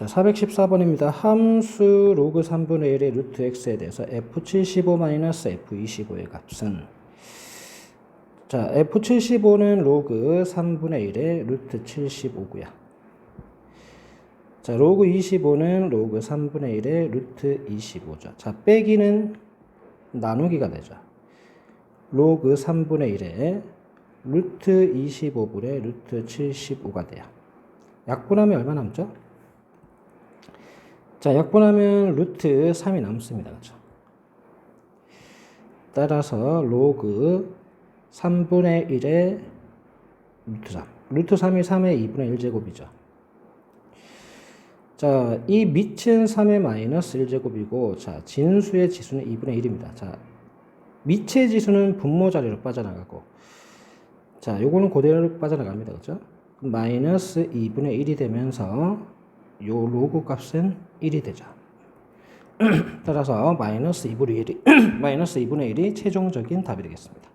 자, 414번입니다. 함수 로그 3분의 1의 루트 x에 대해서 f75-f25의 값은 자, f75는 로그 3분의 1의 루트 75고요. 자, 로그 25는 로그 3분의 1의 루트 25죠. 자, 빼기는 나누기가 되죠. 로그 3분의 1의 루트 25분의 루트 75가 돼요. 약분하면 얼마 남죠? 자, 약분하면 루트 3이 남습니다. 그렇죠? 따라서 로그 3분의 1의 루트 3. 루트 3이 3의 2분의 1제곱이죠. 자, 이 밑은 3의 마이너스 1제곱이고, 자, 진수의 지수는 2분의 1입니다. 자, 밑의 지수는 분모 자리로 빠져나가고, 자, 요거는 그대로 빠져나갑니다. 그죠? 마이너스 2분의 1이 되면서, 요 로그 값은 1이 되죠. 따라서 마이너스 2분의 1이, 마이너스 2분의 1이 최종적인 답이 되겠습니다.